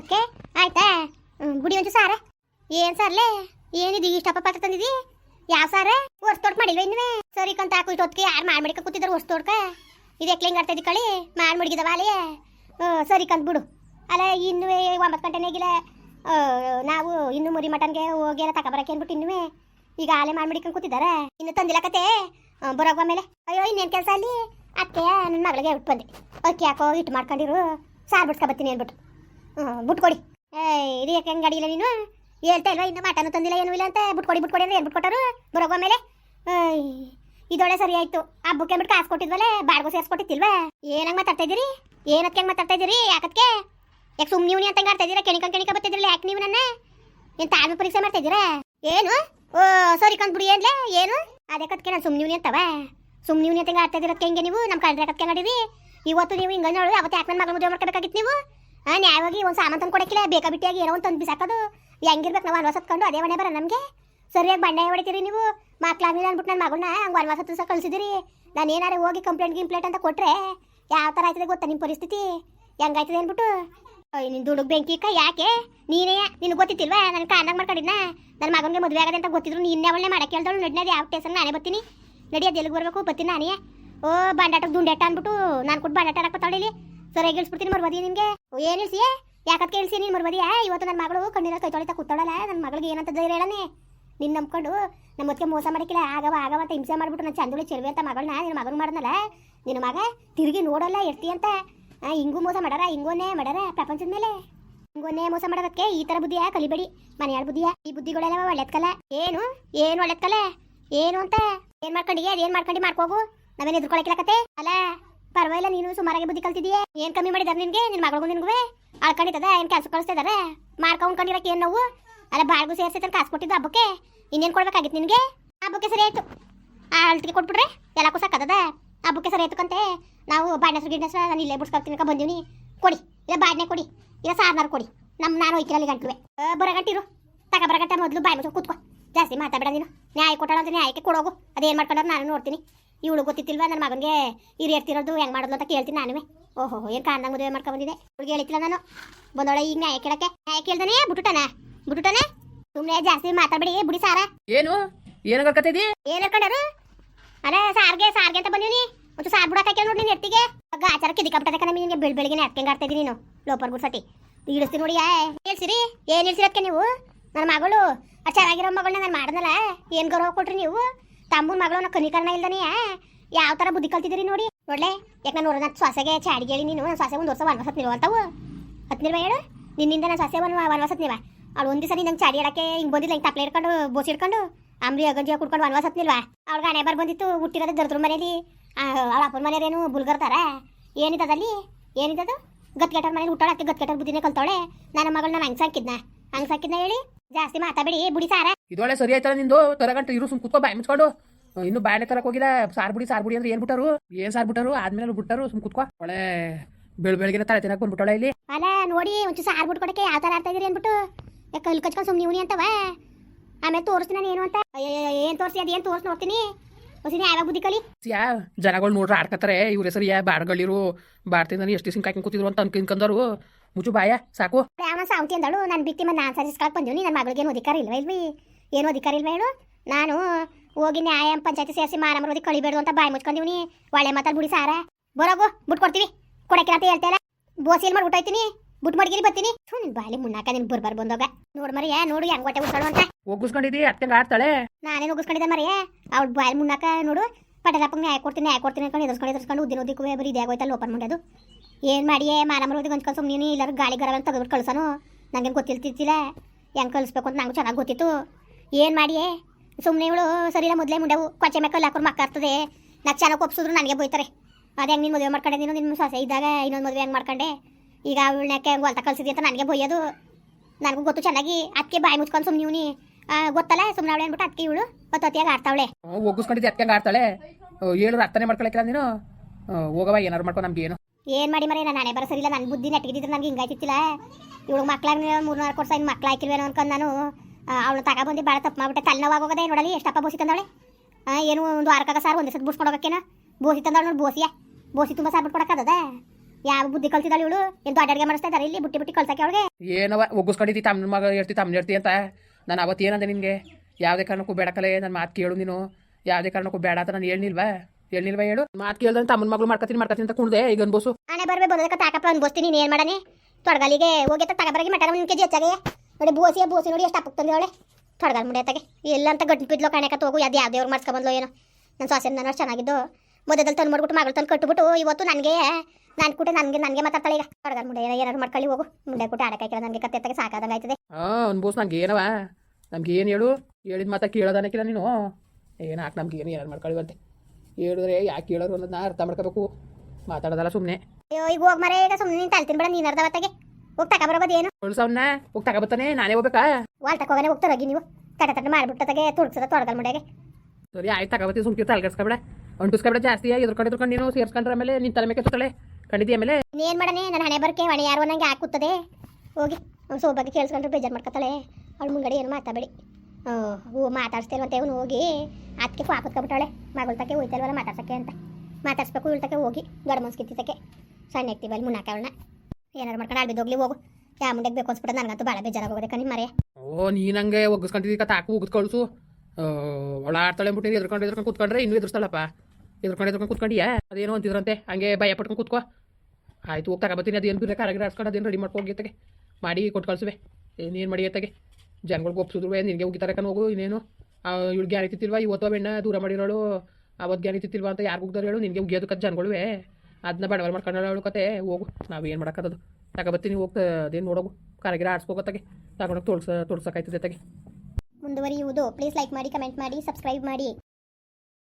ಅದಕ್ಕೆ? ಆಯ್ತಾ? ಗುಡಿ ಒಂಚೂರು ಸಾರ. ಏನ್ ಸಾರ್ಲೆ? ಏನಿದು ಇಷ್ಟಪ್ಪ ಪಾತ್ರ ತಂದಿದಿ? ಯಾವ ಸಾರ? ವರ್ಷ ತೋಟ ಮಾಡಿಲ್ವ ಇನ್ನುವೆ? ಸರಿ ಕಂತ ಹಾಕು, ಇಷ್ಟೊತ್ತಿಗೆ ಯಾರು ಮಾಡ್ಬಿಡಿಕ ಕೂತಿದ್ರು ವರ್ಷ ತೋಡ್ಕ ಇದು ಎಕ್ಲಿಂಗ್ ಆಡ್ತಾ ಇದ್ದಿ ಕಳಿ? ಮಾಡಿ ಮಡಗಿದವ ಅಲ್ಲೇ? ಸರಿ ಕಂತ ಬಿಡು. ಅಲ್ಲ ಇನ್ನು ಒಂಬತ್ತು ಗಂಟೆನಾಗಿಲ್ಲ ನಾವು ಇನ್ನು ಮುರಿ ಮಟನ್ಗೆ ಹೋಗಿ ಎಲ್ಲ ತಗೊಬರಕ್ಕೆ ಅಂದ್ಬಿಟ್ಟು ಇನ್ನುವೆ. ಈಗ ಆಲೆ ಮಾಡಿ ಮಡಿಕೊಂಡು ಕೂತಿದ್ದಾರೆ ಇನ್ನು ತಂದಿಲ್ಲ ಕತೆ. ಬರೋಗ ಮೇಲೆ ಅಯ್ಯೋ, ಇನ್ನೇನು ಕೆಲಸ ಅಲ್ಲಿ? ಅತ್ತೆ ನನ್ನ ಮಗಳಿಗೆ ಬಿಟ್ಟು ಬಂದೆ ಅಕ್ಕಿ ಯಾಕೋ ಇಟ್ಟು ಮಾಡ್ಕೊಂಡಿರು. ಸಾರು ಬಿಡ್ಸ್ಕೊಬತ್ತೀನಿ ಅಂದ್ಬಿಟ್ಟು. ಹ್ಞೂ ಬಿಟ್ಕೊಡಿ. ಏಯ್, ಇದು ಯಾಕೆ ಹೆಂಗೆ ಅಡಿಯಿಲ್ಲ ನೀನು? ಹೇಳ್ತಾ ಇಲ್ವಾ, ಇನ್ನು ಮಟನು ತಂದಿಲ್ಲ, ಏನೂ ಇಲ್ಲ ಅಂತ? ಬಿಟ್ಕೊಡಿ ಬಿಟ್ಕೊಡಿ ಅಂದ್ರೆ ಏನು ಬಿಟ್ಕೊಟ್ಟರು ಬರೋಗ ಮೇಲೆ ಇದೊಳೆ ಸರಿ ಆಯ್ತು. ಹಬ್ಬಕ್ಕೆ ಬಿಟ್ಟು ಕಾಸು ಕೊಟ್ಟಿದ್ವಲ್ಲ, ಬಾಡ್ಗೋ ಸೇರಿಸ್ಕೊಟ್ಟಿತ್ತಿಲ್ವಾ ಏನಂಗೆ ಮಾತಾಡ್ತಾ ಇದ್ದೀರಿ? ಏನಕ್ಕೆ ಹೆಂಗೆ ಮಾತಾಡ್ತಾ ಇದ್ದೀರಿ? ಯಾಕತ್ಕೆ ಯಾಕೆ ಸುಮ್ಮನೆ ನೀವು ಅಂತ ಆಡ್ತಾ ಇದ್ದೀರಾ? ಕೆಣಿಕ ಕೆಣಿಕ ಬರ್ತಿದ್ರಲ್ಲ, ಯಾಕೆ ನೀವು ನನ್ನ? ಏನು ತಾಳ್ಮೆ ಪರೀಕ್ಷೆ ಮಾಡ್ತಾ ಇದ್ದೀರಾ? ಏನು? ಓ, ಸರಿ ಕಂದ್ ಬಿಡಿ ಏನ್ಲೇ? ಏನು? ಅದೇ ಕತ್ಕೆ ನಾನು ಸುಮ್ಮನೆ ಅಂತವ? ಸುಮ್ಮನೆ ನೀವು ಅಂತ ಆಡ್ತಾ ಇದ್ದೀರಕ್ಕೆ ಹೆಂಗೆ ನೀವು? ನಮ್ಮ ಕಂಡ್ರೆ ಕತ್ಕೆ ಮಾಡಿರಿ ಇವತ್ತು ನೀವು ಹಿಂಗೆ ನೋಡಿದ್ರೆ ಅವತ್ತು ಯಾಕೆ ನನ್ನ ಮಗಳ ಮದುವೆ ಮಾಡ್ಕೋಬೇಕಾಗಿತ್ತು ನೀವು? ನ್ಯಾಯವಾಗಿ ಒಂದು ಸಾಮಾನು ತಂದು ಕೊಡಕ್ಕಿಲ್ಲ, ಬೇಕಾ ಬಿಟ್ಟಿಯಾಗಿ ಏನೋ ಒಂದು ತಂದು ಬಿಸಾಕೋದು. ಹೆಂಗಿರ್ಬೇಕು ನಾವು ಹತ್ಕೊಂಡು ಅದೇ ಮನೆ ಬರ ನಮಗೆ. ಸರಿಯಾಗಿ ಬಂಡೆ ಹೊಡಿತೀರಿ ನೀವು. ಮಕ್ಳಾಗ್ಲಿಲ್ಲ ಅಂದ್ಬಿಟ್ಟು ನನ್ನ ಮಗಳನ್ನ ಹಂಗೆ ವನವಾಸ ಹತ್ತಿಸ ಕಳಿಸಿದಿರಿ. ನಾನು ಏನಾರು ಹೋಗಿ ಕಂಪ್ಲೇಂಟ್ ಗಿಂಪ್ಲೇಂಟ್ ಅಂತ ಕೊಟ್ರೆ ಯಾವ ಥರ ಆಯ್ತದೆ ಗೊತ್ತಾ ನಿಮ್ಮ ಪರಿಸ್ಥಿತಿ? ಹೆಂಗಾಯ್ತದೆ ಅಂದ್ಬಿಟ್ಟು. ಅಯ್ಯ, ನಿನ್ ದುಡುಗ್ ಕೈ ಯಾಕೆ? ನೀನೇ ನಿನಗೆ ಗೊತ್ತಿತ್ತಿಲ್ವಾ? ನನ್ನ ಕಾಂದಾಗ ಮಾಡ್ಕೊಂಡಿದ್ನ? ನನ್ನ ಮಗನಿಗೆ ಮದುವೆ ಆಗದೆ ಅಂತ ಗೊತ್ತಿದ್ರು ನೀನೇ ಅವಳನ್ನೇ ಮಾಡಕ್ಕೆ ಹೇಳ್ದಳು? ನಡಿನದು ಯಾವ ಟೇಸನ್ ನಾನೇ ಬರ್ತೀನಿ. ನಡಿ, ಅದು ಎಲ್ಲಿಗೆ ಬರಬೇಕು? ಬರ್ತೀನಿ ನಾನೇ. ಓ ಬಂಡಾಟಕ್ಕೆ ದುಂಡಾಟ ಅಂದ್ಬಿಟ್ಟು ನಾನು ಕೊಟ್ಟು ಬಂಡಾಟ ಹಾಕ್ಬತ್ತಾಳೆ ಇಲ್ಲಿ. ಸರಿಯಾಗಿ ಇಳಿಸ್ಬಿಡ್ತೀನಿ ಮರ್ಬದಿ ನಿಮಗೆ ಏನು ಇಳಿಸಿ ಯಾಕತ್ ಕೇಳಿಸಿ ನೀನು ಮರ್ಬದಿ ಇವತ್ತು ನನ್ನ ಮಗಳು ಕಣ್ಣಿನ ಕೈ ತೊಳಿತಾ ಕೂತಾಳಲ್ಲ ನನ್ನ ಮಗಳಿಗೆ ಏನಂತ ಧೈರ್ಯ ಹೇಳನೆ ನಿನ್ನ ನಂಬ್ಕೊಂಡು ನಮ್ಮ ಅದಕ್ಕೆ ಮೋಸ ಮಾಡಿಕ್ಕಿಲ್ಲ ಆಗವ ಆಗವ ಅಂತ ಹಿಂಸೆ ಮಾಡ್ಬಿಟ್ಟು ನಾನು ಚಂದುಳಿ ಚೆಲುವೆ ಅಂತ ಮಗಳನ್ನ ನಿನ್ನ ಮಗನ ಮಾಡ್ದಲ್ಲ ನಿನ್ನ ಮಗ ತಿರುಗಿ ನೋಡಲ್ಲ, ಎರ್ತಿ ಅಂತ. ಹಿಂಗೂ ಮೋಸ ಮಾಡಾರ, ಹಿಂಗೋನೇ ಮಾಡಾರ ಪ್ರಪಂಚದ ಮೇಲೆ. ಹಿಂಗೋನೇ ಮೋಸ ಮಾಡೋದಕ್ಕೆ ಈ ತರ ಬುದ್ಧಿಯ? ಕಲಿಬೇಡಿ. ಮನೆಯಾಳ ಬುದ್ಧಿಯ? ಈ ಬುದ್ಧಿಗಳೆಲ್ಲ ಒಳ್ಳೆದ್ಕಲ್ಲ ಏನು? ಏನು ಒಳ್ಳೆದ್ಕಲ್ಲ ಏನು ಅಂತ? ಏನು ಮಾಡ್ಕೊಂಡಿ ಅದೇನ್ ಮಾಡ್ಕೊಂಡು ಮಾಡ್ಕೋಗು? ನಾವೇನು ಎದ್ಕೊಳಕಿಲ್ಲ ಕತೆ? ಅಲ್ಲ ಪರವಾಗಿಲ್ಲ, ನೀನು ಸುಮಾರಾಗಿ ಬುದ್ಧಿ ಕಲ್ತಿದೀಯ ಏನ್ ಕಮ್ಮಿ ಮಾಡಿದಾರ ನಿನ್ಗೆ? ನಿನ್ ಮಗಳಿಗೂ ನಿನ್ಗುವೆ? ಅಳ್ಕೊಂಡಿದ್ದ ಏನ್ ಕೆಲಸ ಕಳಿಸ್ತಿದಾರೆ? ಇದಾರೆ ಮಾಡ್ಕೊಂಡ್ಕೊಂಡಿರಕ್ಕೆ ಏನ್ ನಾವು? ಅಲ್ಲ ಬಾಳ್ಗು ಸೇರ್ಸೈತೆ ಕಾಸು ಕೊಟ್ಟಿದ್ದು ಹಬ್ಬಕ್ಕೆ. ಇನ್ನೇನ್ ಕೊಡ್ಬೇಕಾಗಿತ್ತು ನಿನ್ಗೆ? ಹಬ್ಬಕ್ಕೆ ಸರಿ ಆಯ್ತು. ಆ ಅಳ್ತಿಗೆ ಕೊಟ್ಬಿಟ್ರೆ ಎಲ್ಲಕ್ಕೂ ಸಾಕದ ಹಬ್ಬಕ್ಕೆ ಸರಿ ಆಯ್ತು ಕಂತೆ. ನಾವು ಬಾಡ್ನೆಸ್ರು ಗಿಡ್ನೆಸ್ ನಾನು ಇಲ್ಲೇ ಬಿಡ್ಸ್ಕೊಳ್ತೀನಿ ಬಂದೀನಿ ಕೊಡಿ, ಇಲ್ಲ ಬಾಡ್ನೆ ಕೊಡಿ, ಇಲ್ಲ ಸಾರ್ನಾರು ಕೊಡಿ. ನಮ್ಮ ನಾನು ಒಯ್ಕಿರಲ್ಲಿ ಗಂಟುವೆ ಬರಗಂಟಿರು ತಗ ಬರಗಟ್ಟೆ ಮೊದಲು ಬಾಯ್ ಮುಚ್ಚು ಕೂತ್ಕೋ. ಜಾಸ್ತಿ ಮಾತಾಡಬೇಡ ನೀನು. ನ್ಯಾಯ ಕೊಟ್ಟಾಳ ನ್ಯಾಯಕ್ಕೆ ಕೊಡೋಗು. ಅದೇನು ಮಾಡ್ಕೊಂಡ್ರೆ ನಾನು ನೋಡ್ತೀನಿ. ಇವಳು ಗೊತ್ತಿತ್ತಿಲ್ವಾ ನನ್ನ ಮಗನಿಗೆ? ಹಿರಿಯರ್ತಿರೋದು ಹೆಂಗೆ ಮಾಡೋದು ಅಂತ ಕೇಳ್ತೀನಿ ನಾನುವೆ. ಓಹೋ ಏನು ಕಾಂದಂಗೆ ಮದುವೆ ಮಾಡ್ಕೊ ಬಂದಿದೆ ಹುಡುಗಿ ಹೇಳ್ತಿಲ್ಲ ನಾನು. ಬಂದೋಳೆ ಈಗ ನ್ಯಾಯ ಕೇಳಕ್ಕೆ. ನ್ಯಾಯ ಕೇಳ್ದಾನೆ ಬಿಟ್ಟುಟಾನ? ಬಿಟ್ಟುಟಾನೆ? ಸುಮ್ಮನೆ ಜಾಸ್ತಿ ಮಾತಾಡ್ಬೇಡಿ ಬುಡಿ ಸಾರ. ಏನು? ಏನು ಕರ್ಕತ್ತಿದಿ ಏನು ಕಡರು ಅರೆ ಸಾರ್ಗೆ ಸಾರ್ಗೆ ಅಂತ ಬಂದಿವಿ ಒಂದು ಸಾರ್ ಬಿಡಕ್ಕೆ ಹಾಕಿ ನೋಡಿ ನೀನು ಎತ್ತಿಗೆ? ಆಚಾರ ಕಿದಿ ಕಪ್ಟದೆ ಕಣ ನಿಮಗೆ ಬೆಳ್ ಬೆಳಿಗ್ಗೆ ಅಟ್ಕೆಂಗ್ ಆಡ್ತಾ ನೀನು. ಲೋಪರ್ ಗುಡ್ಸಟಿ ಇಳಿಸ್ತೀನಿ ನೋಡಿ ಹೇಳ್ಸಿರಿ ಏನ್ ಹೇಳ್ಸಿರಕ್ಕೆ ನೀವು? ನನ್ನ ಮಗಳು ಆ ಚೆನ್ನಾಗಿರೋ ಮಗಳನ್ನ ನಾನು ಮಾಡ್ದಲ್ಲ ಏನ್ ಗೌರವ ಕೊಟ್ರಿ ನೀವು? ತಮ್ಮನ ಮಗಳು ನಾ ಕನಿಕರಣ ಇಲ್ದಾನೆ ಯಾವ ತರ ಬುದ್ಧಿ ಕಲ್ತಿದ್ರಿ ನೋಡಿ. ನೋಡ್ಲೆ, ಯಾಕೆ ನಾನು ನೋಡೋಣ ಸ್ವಾಸೆಗೆ ಚಾಡಿಗೆ ಹೇಳಿ ನೀನು ನನ್ನ ಸ್ವಾಸೆ ಒಂದು ವರ್ಷ ವನವಾಸ ಹತ್ನಿರುವ ಅಂತವು? ಹತ್ತಿರ ಹೇಳು. ನಿನ್ನಿಂದ ನನ್ನ ಸ್ವಾಸೆ ಒಂದು ವನವಾಸ ನೀವ ಅವಳು ಒಂದು ದಿವಸ ನಂಗೆ ಚಾಡಿ ಹೇಳಕ್ಕೆ ಹಿಂಗೆ ಬಂದಿಲ್ಲ ಹಿಂಗೆ ತಪ್ಪಲೆ ಹಿಡ್ಕೊಂಡು, ಬೋಸಿ ಹಿಡ್ಕೊಂಡು, ಅಂಬ್ರಿ ಅಗಂಜಿ ಕುಡ್ಕೊಂಡು ವನವಾಸ ಹತ್ನಿಲ್ವಾ ಅವ್ಳಿಗೆ ಹಣೆ ಬರ್ ಬಂದಿತ್ತು, ಹುಟ್ಟಿರೋದು ದರ್ದ್ರ ಮನೇಲಿ. ಅವಳ ಅಪ್ಪನ ಮನೆಯರೇನು ಬುಲ್ಗರ್ತಾರ ಏನಿದ್ದದಲ್ಲಿ ಏನಿದ್ದದು ಗತ್ಗೆಟರ್ ಮನೇಲಿ ಹುಟ್ಟಾಳಕ್ಕೆ ಗತ್ಗೆಟರ್ ಬುದ್ಧಿನೇ ಕಲ್ತವಳೆ. ನನ್ನ ಮಗಳು ನಾನು ಹಂಗೆ ಸಾಕಿದ್ನ ಹಂಗೆ ಸಾಕಿದ್ನ ಹೇಳಿ? ಜಾಸ್ತಿ ಮಾತಾಬೇಡಿ ಬುಡಿ ಸಾರ. ಇದೊಳ್ಳೆ ಸರಿ ಆಯ್ತಲ್ಲ ನಿಂದು? ತರಗಂಟ ಇರು ಸುಮ್ ಕುತ್ಕೋ ಬಾಯಿ ಮುಚ್ಕೊಂಡು. ಇನ್ನು ಬಾಯ್ ತರಕ್ ಹೋಗಿಲ್ಲ. ಸಾರ್ ಬುಡಿ ಸಾರ್ ಬುಡಿ ಅಂದ್ರೆ ಏನ್ ಬಿಟ್ಟರು? ಏನ್ ಸಾರ್ ಬಿಟ್ಟರು ಆದ್ಮೇಲೆ ಬಿಟ್ಟರು ಸುಮ್ ಕುತ್ಕೋ. ಒಳ್ಳೆ ಬೆಳ್ ಬೆಳಗ್ಗೆ ತಲೆ ತಿನ್ನಕ್ ಬಂದ್ಬಿಟ್ಟಳ ಇಲ್ಲಿ. ಅಲ್ಲ ನೋಡಿ ಒಂಚೂರು ಸಾರ್ ಬಿಟ್ಕೊಡಕ್ಕೆ ಯಾವ ತರ ಆಡ್ತಾ ಇದೀರಿ ಅನ್ಬಿಟ್ಟು ಯಾಕೆ ಕಲ್ ಕಚ್ಕೊಂಡು ಸುಮ್ಮನೆ ಇವನಿ ಅಂತವ ಆಮೇಲೆ ತೋರಿಸ್ತೀನಿ ನಾನು ಏನು ಅಂತ. ಏನು ತೋರಿಸಿ? ಅದು ಏನು ತೋರಿಸಿ ನೋಡ್ತೀನಿ. ಹೊಸಿನಿ ಯಾವಾಗ ಬುದ್ಧಿ ಕಲಿ. ಯಾ ಜನಗಳು ನೋಡ್ರ ಆಡ್ಕತ್ತಾರೆ. ಇವ್ರ ಹೆಸರು ಯಾ ಬಾಡ್ಗಳಿರು. ಬಾಡ್ತಿಂದ ಎಷ್ಟು ದಿವಸ ಕಾಯ್ಕೊಂಡು ಕೂತಿದ್ರು ಅಂತ ಅನ್ಕೊಂಡ್ರು ಮುಚ್ಚು ಬಾಯ ಸಾಕು. ಅವನ ಸಾವಂತಿ ಅಂದಳು. ನಾನು ಬಿತ್ತಿ ಮತ್ತೆ ನಾನು ಸರಿಸ್ಕೊಳಕ್ ಬಂದೀನಿ ನನ್ನ ಮಗಳಿಗೆ ಏನು ಅಧಿಕಾರ ಇಲ್ವಾ ಇಲ್ವಿ? ಏನು ಅಧಿಕಾರಿ ಇಲ್ವಾ ಹೇಳು? ನಾನು ಹೋಗಿ ನ್ಯಾಯ ಪಂಚಾಯತಿ ಸೇರಿಸಿ ಮಾನಮರೋದಿ ಕಳಿಬೇಡ ಅಂತ ಬಾಯಿ ಮುಚ್ಕೊಂಡಿವ್ನಿ. ಒಳ್ಳೆ ಮಾತಲ್ಲಿ ಬಿಡಿ ಸಾರ. ಬರೋಗು ಬಿಟ್ಟು ಕೊಡ್ತೀವಿ ಕೊಡಕ್ಕೆ ಅಂತ ಹೇಳ್ತಾ ಇಲ್ಲ. ಬೋಸಿಯಲ್ಲಿ ಮಾಡಿ ಬಿಟ್ಟೋಯ್ತೀನಿ ಬಿಟ್ಟು ಮಡಗಿರಿ ಬರ್ತೀನಿ. ನಿನ್ ಬಾಲಿ ಮುನ್ನಾಕ ನಿನ್ ಬರ್ಬಾರ್ ಬಂದೋಗ. ನೋಡ್ ಮರಿಯ ನೋಡು ಹೆಂಗ್ ಹೊಟ್ಟೆ ಉಟ್ಕೊಳ್ಳು ಅಂತ. ಒಗ್ಗಿಸ್ಕೊಂಡಿದ್ದಿ ಅತ್ಕಂಗ ಆಡ್ತಾಳೆ? ನಾನೇನು ಒಗ್ಗಿಸ್ಕೊಂಡಿದ್ದೆ ಮರಿಯ? ಅವ್ಳು ಬಾಯಿ ಮುನ್ನಾಕ ನೋಡು. ಪಟೇಲಪ್ಪಂಗೆ ನ್ಯಾಯ ಕೊಡ್ತೀನಿ ನ್ಯಾಯ ಕೊಡ್ತೀನಿ ಅನ್ಕೊಂಡು ಎದುರ್ಸ್ಕೊಂಡು ಎದುರ್ಸ್ಕೊಂಡು ಉದ್ದಿನ ಉದ್ದಿಕ್ಕೂ ಬರೀ ಇದೇ ಆಗೋಯ್ತಲ್ಲ ಓಪನ್ ಮಾಡೋದು ಏನು ಮಾಡಿಯೇ ಮಾನಮರೋದಿಗೆ ಗಂಜ್ಕೊಂಡು ಸುಮ್ಮನೆ ಎಲ್ಲರೂ ಗಾಳಿ ಗರಗಳನ್ನು ತೆಗೆದ್ಬಿಟ್ಟು ಕಳ್ಸನು. ನಂಗೇನು ಗೊತ್ತಿಲ್ತಿರ್ತಿಲ್ಲ ಹೆಂಗೆ ಕಳಿಸ್ಬೇಕು ಅಂತ ನಂಗೆ ಚೆನ್ನಾಗಿ ಗೊತ್ತಿತ್ತು. ಏನು ಮಾಡಿಯೇ? ಸುಮ್ಮನೆ ಇವಳು ಸರಿಲ್ಲ ಮೊದಲೇ ಮುಂಡೆವು. ಕೊಚ್ಚೆ ಮೆಕ್ಕಲ್ಲಿ ಕಲ್ಲು ಹಾಕೊಂಡು ಮಕ್ಕ ನಾ ಚೆನ್ನಾಗಿ ಒಪ್ಸಿದ್ರು ನನಗೆ ಬೈತಾರೆ ಅದೇ ಹೆಂಗೆ ನೀನು ಮದುವೆ ಮಾಡ್ಕೊಂಡೆ ನೀನು ನಿನ್ನ ಸೊಸೆ ಇದ್ದಾಗ ಇನ್ನೊಂದು ಮದುವೆ ಹೆಂಗೆ ಮಾಡ್ಕೊಂಡೆ. ಈಗ ಅವಳನ್ನಕ್ಕೆ ಹೆಂಗೆ ಹೊಲ್ತ ಕಳ್ಸಿದ್ವಿ ಅಂತ ನನಗೆ ಬೈಯೋದು ನನಗೂ ಗೊತ್ತು ಚೆನ್ನಾಗಿ ಅದಕ್ಕೆ ಬಾಯಿ ಮುಚ್ಕೊಂಡು ಸುಮ್ಮನೆ ಇವನಿ. ಗೊತ್ತಲ್ಲ ಸುಮ್ಮನೆ ಅವಳು ಅಂದ್ಬಿಟ್ಟು ಅದಕ್ಕೆ ಇವಳು ಹೊತ್ತೊತ್ತಿಯಾಗ ಆಡ್ತಾವಳೆ. ಒಗ್ಗಿಸ್ಕೊಂಡಿದ್ದೆ ಅತ್ಕಂಗ ಆಡ್ತಾಳೆ? ಹೇಳು ಅರ್ಥನೇ ಮಾಡ್ಕೊಳಕಿಲ್ಲ ನೀನು? ಹೋಗವ ಏನಾರು ಮಾಡ್ಕೊ ನಮ್ಗೆ ಏನು? ಏನ್ ಮಾಡಿ ಮರೇ ನಾನು ನಾನೇ ಬರೋ ಸರಿಲ್ಲ ನನ್ನ ಬುದ್ಧಿ ನೆಟ್ಟಿಗಿದ್ರೆ ನನಗೆ ಹಿಂಗಾಯ್ತಿತ್ತಿಲ್ಲ. ಇವಳು ಮಕ್ಳಾಗ ಮೂರು ನಾಲ್ಕು ವರ್ಷ ಇನ್ನು ಮಕ್ಳು ಹಾಕಿಲ್ವೇನೋ ಅನ್ಕೊಂಡು ನಾನು. ಅವಳು ತಗೊಬಂದು ಭಾಳ ತಪ್ಪು ಮಾಡ್ಬಿಟ್ಟೆ. ತಲೆನೋವಾಗೋಗದೆ ನೋಡಲಿ? ಎಷ್ಟಪ್ಪ ಬೋಸಿ ತಂದವಳೆ? ಏನು ಒಂದು ವಾರಕ್ಕಾಗ ಸಾರು ಒಂದೇ ಸತ್ ಬಿಡ್ಸ್ಕೊಂಡು ಹೋಗಕ್ಕೇನ? ಬೋಸಿ ತಂದವಳು ನೋಡಿ ಬೋಸಿಯ? ಬೋಸಿ ತುಂಬ ಸಾರು ಬಿಟ್ಕೊಡಕ್ಕದ ಯಾವ ಬುದ್ಧಿ ಕಲ್ತಿದ್ದಾಳೆ ಇವಳು? ಏನು ದೊಡ್ಡ ಅಡುಗೆ ಮಾಡಿಸ್ತಾ ಇದ್ದಾರೆ ಇಲ್ಲಿ ಬುಟ್ಟಿ ಬುಟ್ಟಿ ಕಲ್ಸಕ್ಕೆ ಅವಳಿಗೆ? ಏನವ ಒಗ್ಗಿಸ್ಕೊಂಡಿದ್ದಿ ತಮ್ಮ ಮಗ ಇರ್ತಿ ತಮ್ಮ ಇರ್ತಿ ಅಂತ? ನಾನು ಅವತ್ತು ಏನಂದೆ ನಿನಗೆ? ಯಾವುದೇ ಕಾರಣಕ್ಕೂ ಬೇಡಕಲೆ ನನ್ನ ಮಾತು ಕೇಳು ನೀನು. ಯಾವುದೇ ಕಾರಣಕ್ಕೂ ಬೇಡ ಅಂತ ನಾನು ಹೇಳಿಲ್ವಾ ಹೇಳಿಲ್ವಾ ಹೇಳು? ಮಾತು ಕೇಳ್ದಂತ ತಮ್ಮನ ಮಗಳು ಮಾಡ್ಕೊತೀನಿ ಮಾಡ್ಕೊತೀನಿ ಅಂತ ಕುಣ್ದೆ ಈಗ ಅನ್ಬೋಸು. ಅಣ್ಣ ಬರ್ಬೇಕು ಬರೋದಕ್ಕೆ ತಾಕಪ್ಪ ಅನ್ಬೋಸ್ತೀನಿ ನೀನು ಏನು ಮಾಡನೆ ತೊಡಗಲಿಗೆ ಹೋಗಿ ತಗಬರಗಿ ಮಟನ್ ಒಂದು ಕೆ ಜಿ ಹೆಚ್ಚಾಗೆ. ನೋಡಿ ಬೋಸಿಯ ಬೋಸಿ ನೋಡಿ ಎಷ್ಟು ಅಪ್ಪಕ್ಕೆ ತಂದಿದ್ದಾಳೆ ತೊಡಗಲ್ ಮುಡಿಯತ್ತಾಗೆ ಎಲ್ಲ ಅಂತ ಗಟ್ಟಿ ಪಿದ್ಲು ಕಾಣಕ್ಕೆ ಹೋಗು ಅದು ಯಾವ ದೇವ್ರು ಮಾಡ್ಸ್ಕೊಬಂದ್ಲು ಏನೋ. ನನ್ನ ಸೊಸೆ ನನ್ನ ಚೆನ್ನಾಗಿದ್ದು. ಮೊದಲಲ್ಲಿ ತಂದು ಮಾಡ್ಬಿಟ್ಟು ಮಗಳು ತಂದು ಕಟ್ಬಿಟ್ಟು ಇವತ್ತು ನನಗೆ ನಾನು ಕೂಡ ನನಗೆ ನನಗೆ ಮಾತಾಡ್ತಾಳೆ ಈಗ. ತೊಡಗಲ್ ಮುಂಡೆ ಏನಾರು ಮಾಡ್ಕೊಳ್ಳಿ ಹೋಗು. ಮುಂಡೆ ಕೂಟ ಆಡಕ್ಕಾಗಿಲ್ಲ ನನಗೆ ಕತ್ತೆ ತಗೆ ಸಾಕಾದಂಗೆ ಆಯ್ತದೆ. ಹಾಂ ಅನ್ಬೋಸ್ ನಂಗೆ ಏನವ? ನಮ್ಗೆ ಏನು ಹೇಳು? ಹೇಳಿದ ಮಾತಾ ಕೇಳೋದನಕ್ಕಿಲ್ಲ ನೀನು? ಏನು ಹಾಕಿ ನಮ್ಗೆ ಏನು ಏನಾರು ಮಾಡ್ಕೊಳ್ಳಿವಂತೆ ಹೇಳಿದ್ರೆ ಯಾಕೆ ಹೇಳೋರು ಅನ್ನೋದನ್ನ ಅರ್ಥ ಮಾಡ್ಕೋಬೇಕು. ಮಾತಾಡೋದಲ್ಲ ಸುಮ್ಮನೆ ಅಯ್ಯೋ ಈಗ ಹೋಗಿ ಮರೆ ಈಗ ಸುಮ್ಮನೆ ನೀನು ತಲ್ತೀನಿ ಬೇಡ ನೀನು ಅರ್ಧ ಹೊತ್ತಿಗೆ. ಹೋಗಿ ಬರಬದ ಏನು? ಉಳ್ಸವನ್ನ ಹೋಗಿ ಬರ್ತಾನೆ ನಾನೇ ಹೋಗ್ಬೇಕಾ? ವಾಲ್ ಹೋಗನೆ ಹೋಗ್ತಾರಾಗಿ ಹೋಗಿ ನೀವು? ತಟ ತಟ ಮಾಡಿಬಿಟ್ಟದಾಗೆ ತುಡ್ಸದ ತೊಡಗಲ್ ಮುಡೆಗೆ. ಸರಿ ಆಯ್ತು ತಗೋಬತ್ತಿ ಸುಮ್ಕಿ ತಲೆಗೆಡ್ಸ್ಕೊಬೇಡ ಅಂಟಿಸ್ಕೊಬೇಡ ಜಾಸ್ತಿ ಎದುರ್ಕೊಂಡು ಎದುರ್ಕೊಂಡು ನೀನು ಸೇರ್ಸ್ಕೊಂಡ್ರೆ ಆಮೇಲೆ ನಿನ್ನ ತಲೆ ಮೇಲೆ ಕೆತ್ತಳೆ ಕಂಡಿದ್ದೀಯ ಆಮೇಲೆ? ಇನ್ನೇನು ಮಾಡನೆ ನನ್ನ ಹಣೆ ಬರ್ಕೆ ಹೊಣೆ ಯಾರು ನಂಗೆ ಹಾಕುತ್ತದೆ. ಹೋಗಿ ಅವ್ನು ಸೋಬಾಗಿ ಕೇಳಿಸ್ಕೊಂಡ್ರೆ ಬೇಜಾರು ಮಾಡ್ಕೊತಾಳೆ. ಅವ್ಳು ಮುಂಗಡೆ ಏನು ಮಾತಾಡಬೇಡಿ. ಹ್ಞೂ ಮಾತಾಡ್ಸ್ತೇವಂತೆ ಅವನು ಹೋಗಿ ಅದಕ್ಕೆ ಹಾಕತ್ಕೊಬಿಟ್ಟಾಳೆ ಮಗಳ ತಕ್ಕೆ ಹೋಯ್ತಲ್ವಲ್ಲ ಮಾತಾಡ್ಸಕ್ಕೆ ಅಂತ. ಮಾತಾಡ್ಸ್ಬೇಕು ಇಳ್ತಕ್ಕೆ ಹೋಗಿ ದೊಡ್ಡ ಮನ್ಸ್ಕಿತ್ತಕ್ಕೆ ಸಣ್ಣ ಎಕ್ತಿವಿ ಅಲ್ಲಿ ಮುನ್ನಾಕ ಅವಳನ್ನ. ಏನಾರು ಮಾಡ್ಕೊಂಡು ಅಲ್ಲಿ ಹೋಗ್ಲಿ ಹೋಗು. ಯಾವ ಮುಂದೆ ಬೇಕು ಅನ್ಸ್ಬಿಟ್ಟು ನನಗಂತೂ ಭಾಳ ಬೇಜಾರಾಗೋಗಿದೆ ಕಣಿ ಮರೆ ಓ ನೀನಂಗೆ ಒಗ್ಗಿಸ್ಕೊಂಡಿದ್ದೀಕ ತಾಕು ಉಗಿದ್ ಕಳ್ಸು. ಒಳ ಆಡ್ತಾಳೆ ಅಂದ್ಬಿಟ್ಟು ಎದ್ರಕೊಂಡು ಎದ್ರಕೊಂಡು ಕೂತ್ಕೊಂಡ್ರೆ ಇನ್ನೂ ಎದುರಿಸ್ತಾಳಪ್ಪ. ಎದ್ರಕೊಂಡು ಎದ್ರಕೊಂಡು ಕೂತ್ಕೊಂಡಿಯಾ? ಅದೇನೋ ಅಂತಿದ್ರಂತೆ, ಹಂಗೆ ಭಯ ಪಟ್ಕೊಂಡು ಕೂತ್ಕೋ. ಆಯ್ತು, ಹೋಗಿ ತಗೋಬತ್ತೀನಿ ಅದೇನು ಬೇರೆ ಕರಗಿರ ಆಡ್ಸ್ಕೊಂಡು ಅದೇನು ರೆಡಿ ಮಾಡ್ಕೊಂಡು ಹೋಗಿ ಮಾಡಿ ಕೊಟ್ಟು ಕಳ್ಸುವೆ. ಇನ್ನೇನು ಮಾಡಿ ಎತ್ತಗೆ? ಜನಗಳಿಗೆ ಒಪ್ಸಿದ್ರು ನಿನಗೆ ಹೋಗಿತಾರೆ ಕನ್ ಹೋಗು, ಇನ್ನೇನು? ಇವಳು ಗ್ಯಾನ್ ಇತ್ತಿಲ್ವಾ ಇವತ್ತೋ ಬೆಣ್ಣ ದೂರ ಮಾಡಿರೋಳು ಅವತ್ತು ಗ್ಯಾನ್ ಇತ್ತಿಲ್ವಾ ಅಂತ ಯಾರು ಹೋಗ್ದಾರು ಹೇಳು, ನಿನಗೆ ಉಗಿಯೋದಕ್ಕೆ ಜನಗಳುವೆ. ಅದನ್ನ ಬಡವಲ್ ಮಾಡ್ಕೊಂಡು ಹೇಳ್ಕೊತೆ ಕತೆ, ಹೋಗು, ನಾವು ಏನು ಮಾಡೋಕ್ಕದು ತಗೋಬತ್ತೀನಿ ಹೋಗ್ತಾ ಅದೇನು ನೋಡೋಗು, ಕರಗಿರ ಆಡ್ಸ್ಕೋಗತ್ತಾಗೆ ತಗೊಂಡೋಗಿ ತೋಳ್ಸ ತೋಳ್ಸೋಕಾಯ್ತದೆ ತಗೆ. ಮುಂದುವರಿಯುವುದು ಪ್ಲೀಸ್ ಲೈಕ್ ಮಾಡಿ ಕಮೆಂಟ್ ಮಾಡಿ ಸಬ್ಸ್ಕ್ರೈಬ್ ಮಾಡಿ.